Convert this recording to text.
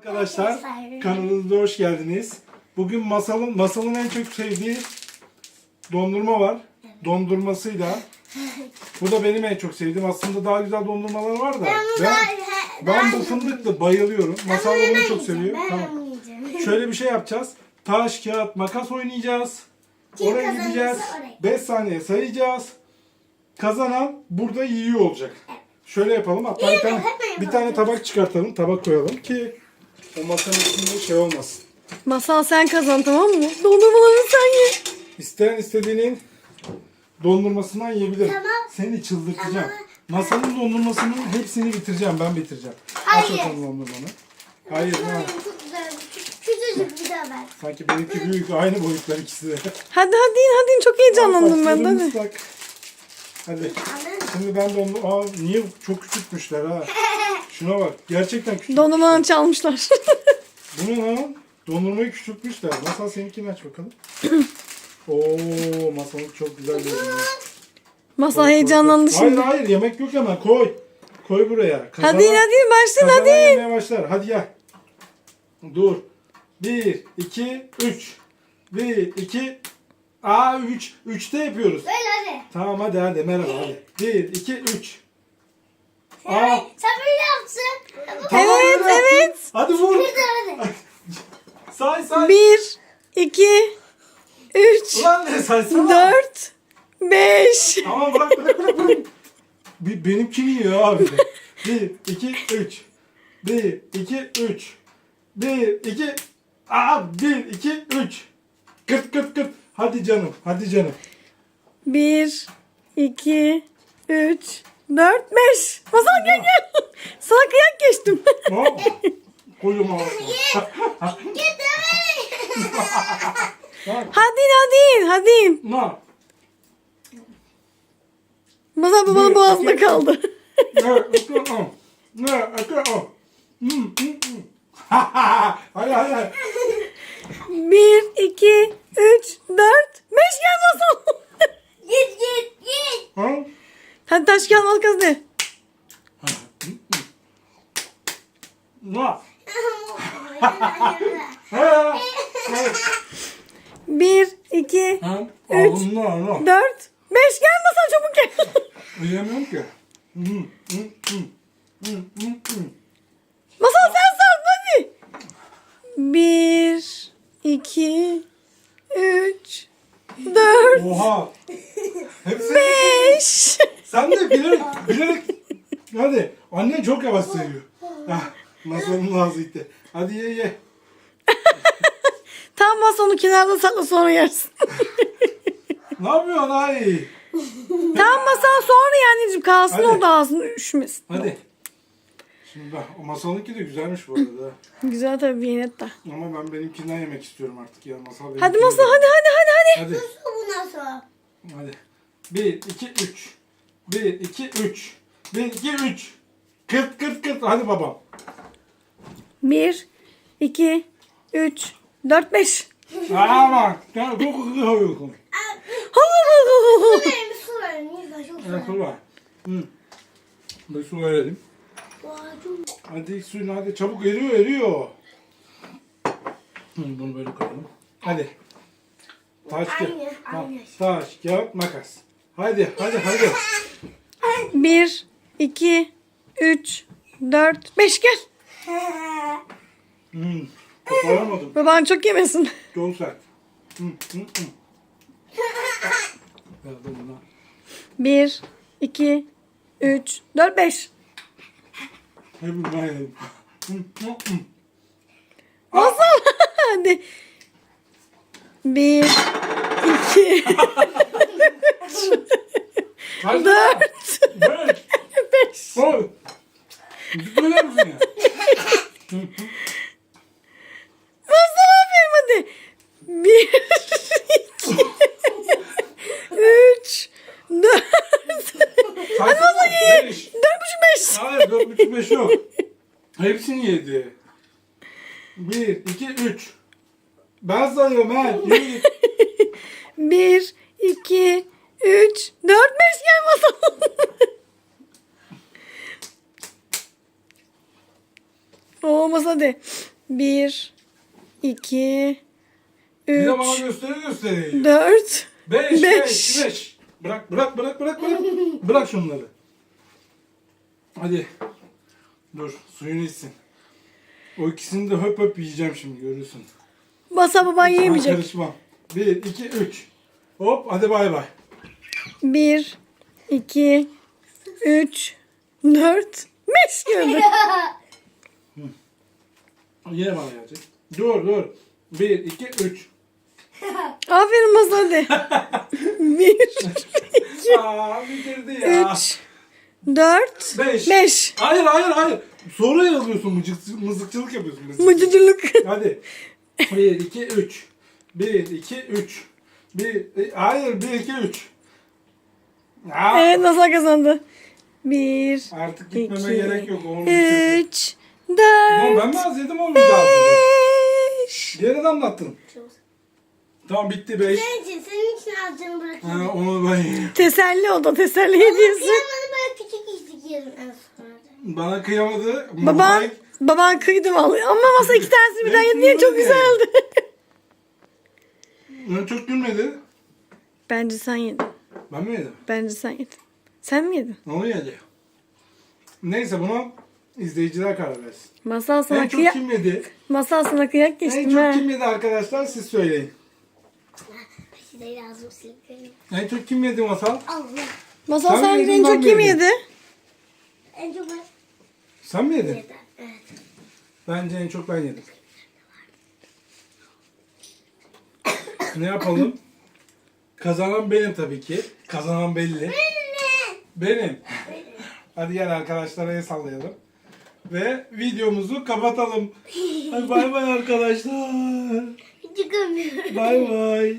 Arkadaşlar kanalımıza hoş geldiniz. Bugün masalın masalın en çok sevdiği dondurma var. Dondurmasıyla. Bu da benim en çok sevdiğim. Aslında daha güzel dondurmalar var da. Ben, ben bu fındıkla bayılıyorum. Masal da bunu çok seviyor. Tamam. Şöyle bir şey yapacağız. Taş, kağıt, makas oynayacağız. Oraya gideceğiz. oraya. 5 saniye sayacağız. Kazanan burada yiyor olacak. Şöyle yapalım. Hatta bir tane, bir tane tabak çıkartalım. Tabak koyalım ki o masanın üstünde şey olmasın. Masal sen kazan tamam mı? Dondurmalarını sen ye. İsteyen istediğinin dondurmasından yiyebilir. Tamam. Seni çıldırtacağım. Tamam. Masanın dondurmasının hepsini bitireceğim. Ben bitireceğim. Aç Hayır. bakalım dondurmanı. Hayır. ha. Çok güzel. Küçücük bir daha ver. Sanki benimki büyük. Aynı boyutlar ikisi de. Hadi hadi hadi çok heyecanlandım ben Saçlarım hadi. ıslak. Hadi. Mı? Şimdi ben de onu... Aa, niye çok küçültmüşler ha? Şuna bak. Gerçekten küçük. Dondurmalarını çalmışlar. Bu ne lan? Dondurmayı küçültmüşler. Masal seninkini aç bakalım. Oo, masalık çok güzel görünüyor. Masal heyecanlandı Hayır şimdi. hayır yemek yok hemen koy. Koy buraya. Kazanan, Hadi hadi başlayın kazanan hadi. yemeye başlar. Hadi gel. Dur. Bir, iki, üç. Bir, iki, Aa üç. Üçte yapıyoruz. Böyle hadi. Tamam hadi hadi merhaba hadi. Bir, iki, üç. Aa, Sen böyle yapsın. Evet, evet. Hadi vur. Say say. 1, 2, 3, Ulan ne saysana. 4, 5. Tamam bırak bırak bırak bırak. Bir, benimkini abi. 1, 2, 3. 1, 2, 3. 1, 2. Aa 1, 2, 3. Kırt kırt kırt. Hadi canım, hadi canım. 1, 2, 3, Dörtmüş. Hasan gel gel. Sana kıyak geçtim. Hop. Koyuma. hadi hadi hadi. Ne? Hasan babanın boğazında kaldı. Ne? Ne? Hayır hayır. Bir, iki, üç, dört, beş gel Hasan. git git git. Ha? Hadi taş kağıt makas. Ne? Bir, iki, Ha? Üç. Dört, beş gel masal çabuk gel. Uyuyamıyorum ki. Masal sen sar hadi. Bir, iki, üç, dört, Oha. Hepsi. beş. Sen de bilerek, bilerek. Hadi. Annen çok yavaş sayıyor. Ah, masanın ağzı gitti. Hadi ye ye. Tam masanın kenarda sakla sonra yersin. Ne yapıyorsun ay? Tam masal sonra ya anneciğim kalsın Hadi. orada ağzını üşümesin. Hadi. Şimdi bak o masalınki de güzelmiş bu arada. Güzel tabii yenet de. Ama ben benimkinden yemek istiyorum artık ya. Masal Hadi benimkini masal hadi hadi hadi hadi. Hadi. Bundan sonra. Hadi. 1, 2, 3. 1, 2, 3. 1, 2, 3. Kırt kırt kırt. Hadi babam. Bir, iki, üç, dört, beş. Aa bak. Ya, Çok hızlı yapıyorsun. Benim su verin. Lütfen çok su Evet, verin. su var. Hı. Bir su verelim. Hadi suyunu hadi çabuk eriyor eriyor. Hı, Bunu böyle koyalım. Hadi. Taş kağıt. Aynı, aynı. Taş kağıt makas. Hadi hadi hadi. Bir, iki, üç, dört, beş gel. Hmm. Koparamadım. Baban çok yemesin. Çok sert. Hı. Verdim buna. Bir, iki, üç, dört, beş. Hepsinden yedim. Hı, hı, hı. Masal hadi. Bir, iki, Hadi. dört, Beş. beş. Oy. Böyle misin ya? Bir, iki, üç, dört, Hadi masal ye. Beş. dört buçuk beş. Hayır dört buçuk beş yok. Hepsini yedi. Bir, iki, üç. Ben sayıyorum ha. Yürü. Bir, iki, üç, dört, beş gel masal. Oo masal hadi. Bir, iki, Bir de bana üç, gösteri dört, 5 Beş. 5 5. Bırak bırak bırak bırak bırak. bırak şunları. Hadi. Dur suyunu içsin. O ikisini de höp höp yiyeceğim şimdi görürsün. Masal baban Ben yemeyecek. karışmam. 1 2 3. Hop hadi bay bay. Bir, iki, üç, dört, beş gördü. Yine bana gelecek. Dur dur. 1 2 3. Aferin hadi. Bir, Aa bitirdi ya. üç, dört, Beş. beş. Hayır hayır hayır. Sonra yazıyorsun mızık, mızıkçılık yapıyorsun. Mızık. Mıcıcılık. Hadi. 1 2 3. 1 2 3. 1 Hayır 1 2 3. Ya. Evet masal kazandı. Bir, Artık gitmeme iki, gerek yok. Oğlum, üç, Dört, ben mi az yedim oğlum bir daha? beş. Yere damlattın. Tamam bitti 5. Senin için, senin için azıcını bırakayım. Ha, onu ben Teselli oldu. Teselli hediyesi. Kıyamadı böyle küçük içtik yerim en sonunda. bana kıyamadı. Baban, Mike- baban kıydı vallahi. Ama masa iki tanesini birden Ben yedi diye çok güzeldi. Ben çok gülmedi. Bence sen yedin. Ben mi yedim? Bence sen yedin. Sen mi yedin? Onu yedi. Neyse buna izleyiciler karar versin. Masal sana En çok kıyak, kim yedi? masal sana kıyak En geçtim çok ha. kim yedi arkadaşlar siz söyleyin. Size lazım silkeyim. En çok kim yedi masal? Allah. Masal Sen yedin, en ben çok kim yedim? yedi? En çok ben Sen mi yedin? Evet. Bence en çok ben yedim. ne yapalım? Kazanan benim tabii ki. Kazanan belli. Benim. Hadi gel arkadaşlara el sallayalım. Ve videomuzu kapatalım. Hadi bay bay arkadaşlar. Çıkamıyorum. Bay bay.